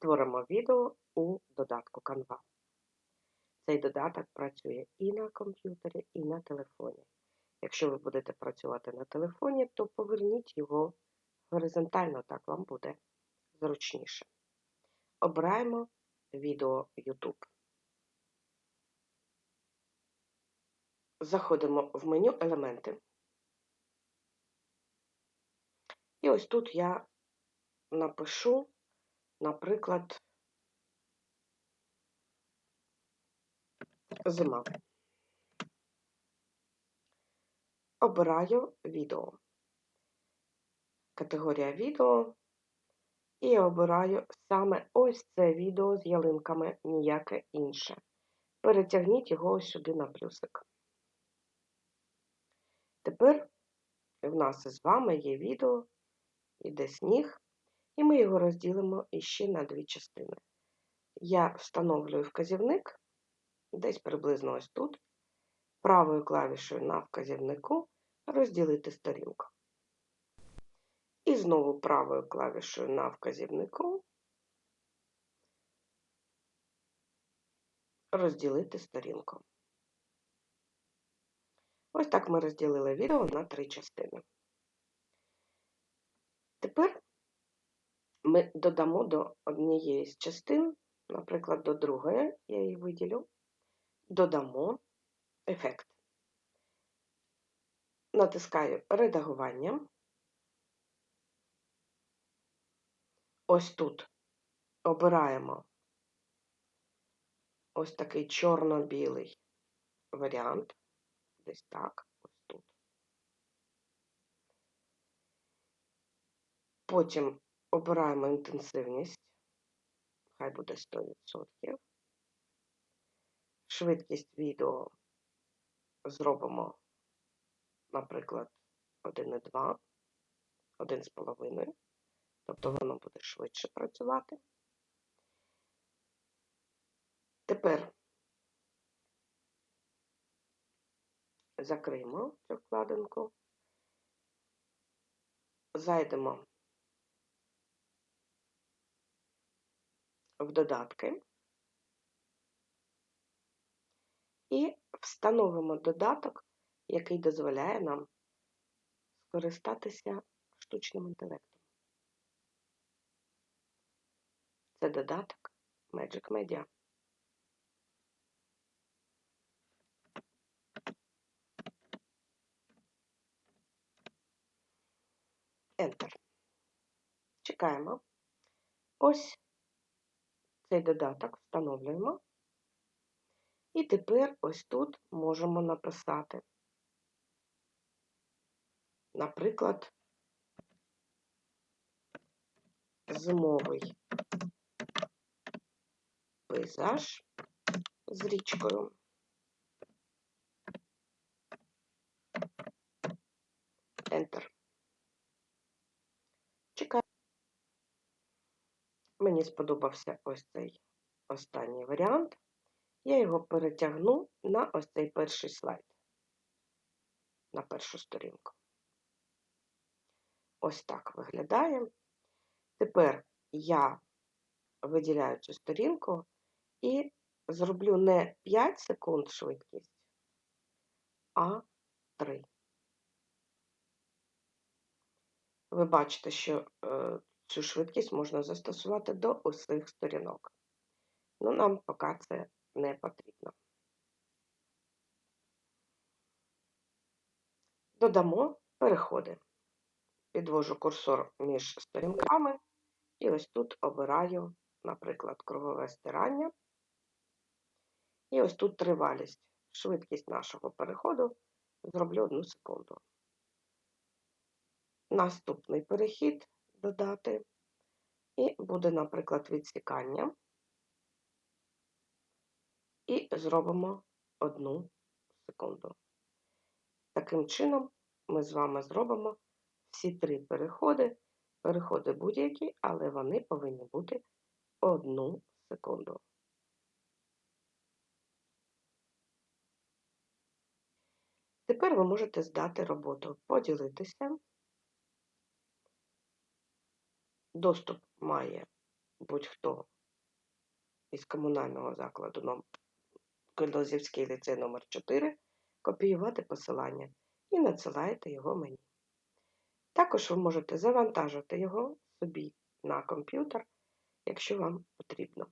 Створимо відео у додатку Canva. Цей додаток працює і на комп'ютері, і на телефоні. Якщо ви будете працювати на телефоні, то поверніть його горизонтально, так вам буде зручніше. Обираємо відео YouTube. Заходимо в меню Елементи. І ось тут я напишу, наприклад, зима. Обираю відео. Категорія відео. І обираю саме ось це відео з ялинками, ніяке інше. Перетягніть його ось сюди на плюсик. Тепер в нас з вами є відео, іде сніг, і ми його розділимо іще на дві частини. Я встановлюю вказівник, десь приблизно ось тут, правою клавішою на вказівнику розділити сторінку. І знову правою клавішою на вказівнику розділити сторінку. Ось так ми розділили відео на три частини. Тепер ми додамо до однієї з частин, наприклад, до другої, я її виділю, додамо ефект. Натискаю редагування. Ось тут обираємо ось такий чорно-білий варіант, десь так, ось тут. Потім обираємо інтенсивність, хай буде 100%. Швидкість відео зробимо, наприклад, 1,2, 1,5 тобто воно буде швидше працювати. Тепер закриємо цю вкладинку, зайдемо в додатки і встановимо додаток, який дозволяє нам скористатися штучним інтелектом. Це додаток Magic Media. Enter. Чекаємо. Ось цей додаток встановлюємо. І тепер ось тут можемо написати, наприклад, зимовий пейзаж з річкою. Enter. Мені сподобався ось цей останній варіант. Я його перетягну на ось цей перший слайд, на першу сторінку. Ось так виглядає. Тепер я виділяю цю сторінку і зроблю не 5 секунд швидкість, а 3. Ви бачите, що е, цю швидкість можна застосувати до усіх сторінок. Ну, нам поки це не потрібно. Додамо переходи. Підвожу курсор між сторінками і ось тут обираю, наприклад, кругове стирання. І ось тут тривалість. Швидкість нашого переходу зроблю одну секунду. Наступний перехід додати, і буде, наприклад, відсікання. І зробимо одну секунду. Таким чином, ми з вами зробимо всі три переходи. Переходи будь-які, але вони повинні бути одну секунду. Тепер ви можете здати роботу, поділитися. Доступ має будь-хто із комунального закладу ном... Лозівський ліцей номер 4 копіювати посилання і надсилаєте його мені. Також ви можете завантажити його собі на комп'ютер, якщо вам потрібно.